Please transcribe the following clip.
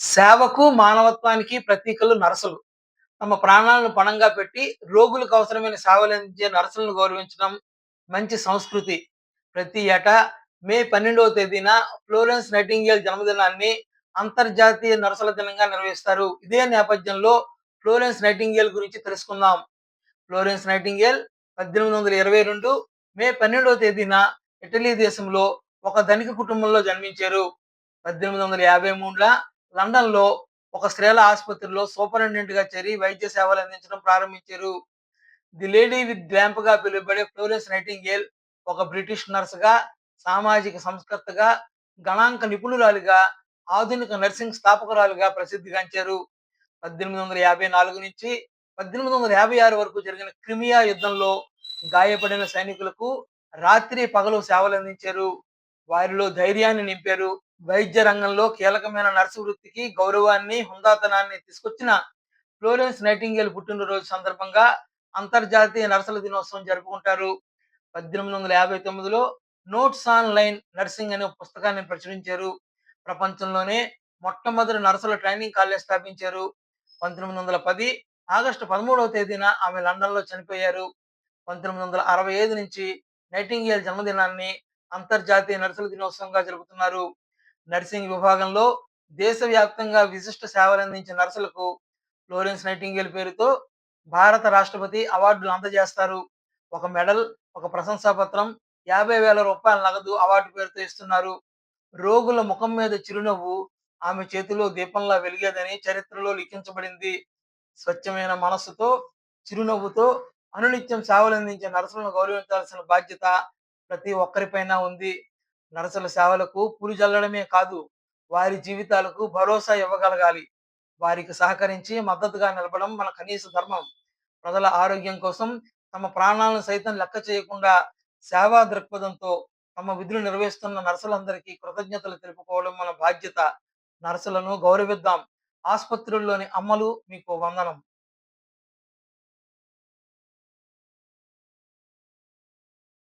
సేవకు, మానవత్వానికి ప్రతీకలు నర్సులు. తమ ప్రాణాలను పణంగా పెట్టి రోగులకు అవసరమైన సేవలందించే నర్సులను గౌరవించడం మంచి సంస్కృతి. ప్రతి ఏటా మే 12వ తేదీన ఫ్లోరెన్స్ నైటింగేల్ జన్మదినాన్ని అంతర్జాతీయ నర్సుల దినంగా నిర్వహిస్తారు. ఇదే నేపథ్యంలో ఫ్లోరెన్స్ నైటింగేల్ గురించి తెలుసుకుందాం. ఫ్లోరెన్స్ నైటింగేల్ 1822 మే 12వ తేదీన ఇటలీ దేశంలో ఒక ధనిక కుటుంబంలో జన్మించారు. 1853ల లండన్‌లో ఒక స్త్రీల ఆసుపత్రిలో సూపరింటెండెంట్‌గా చేరి వైద్య సేవలు అందించడం ప్రారంభించారు. ది లేడీ విత్ ల్యాంప్‌గా పిలువబడే ఫ్లోరెన్స్ నైటింగేల్ ఒక బ్రిటిష్ నర్సుగా, సామాజిక సంస్కర్తగా, గణాంక నిపుణురాలిగా, ఆధునిక నర్సింగ్ స్థాపకురాలిగా ప్రసిద్ధిగాంచారు. 1854 నుంచి 1856 వరకు జరిగిన క్రిమియా యుద్ధంలో గాయపడిన సైనికులకు రాత్రి, పగలు సేవలు అందించారు వారిలో ధైర్యాన్ని నింపారు. వైద్య రంగంలో కీలకమైన నర్సు వృత్తికి గౌరవాన్ని, హుందాతనాన్ని తీసుకొచ్చిన ఫ్లోరెన్స్ నైటింగేల్ పుట్టినరోజు సందర్భంగా అంతర్జాతీయ నర్సుల దినోత్సవం జరుపుకుంటారు. 1859లో నోట్స్ ఆన్ లైన్ నర్సింగ్ అనే పుస్తకాన్ని ప్రచురించారు. ప్రపంచంలోనే మొట్టమొదటి నర్సుల ట్రైనింగ్ కాలేజ్ స్థాపించారు. 1910 ఆగస్టు 13వ తేదీన ఆమె లండన్‌లో చనిపోయారు. 1965 నుంచి నైటింగేల్ జన్మదినాన్ని అంతర్జాతీయ నర్సుల దినోత్సవంగా జరుపుతున్నారు. నర్సింగ్ విభాగంలో దేశవ్యాప్తంగా విశిష్ట సేవలందించిన నర్సులకు ఫ్లోరెన్స్ నైటింగేల్ పేరుతో భారత రాష్ట్రపతి అవార్డులు అందజేస్తారు. ఒక మెడల్, ఒక ప్రశంసా పత్రం, యాభై వేల రూపాయల నగదు అవార్డు పేరుతో ఇస్తున్నారు. రోగుల ముఖం మీద చిరునవ్వు ఆమె చేతిలో దీపంలా వెలిగేదని చరిత్రలో లిఖించబడింది. స్వచ్ఛమైన మనస్సుతో, చిరునవ్వుతో అనునిత్యం సేవలందించే నర్సులను గౌరవించాల్సిన బాధ్యత ప్రతి ఒక్కరిపైన ఉంది. నర్సుల సేవలకు పూలు జల్లడమే కాదు, వారి జీవితాలకు భరోసా ఇవ్వగలగాలి. వారికి సహకరించి మద్దతుగా నిలబడడం మన కనీస ధర్మం. ప్రజల ఆరోగ్యం కోసం తమ ప్రాణాలను సైతం లెక్క చేయకుండా సేవా దృక్పథంతో తమ విధులు నిర్వహిస్తున్న నర్సులందరికీ కృతజ్ఞతలు తెలుపుకోవడం మన బాధ్యత. నర్సులను గౌరవిద్దాం. ఆస్పత్రుల్లోని అమ్మలు మీకు వందనం.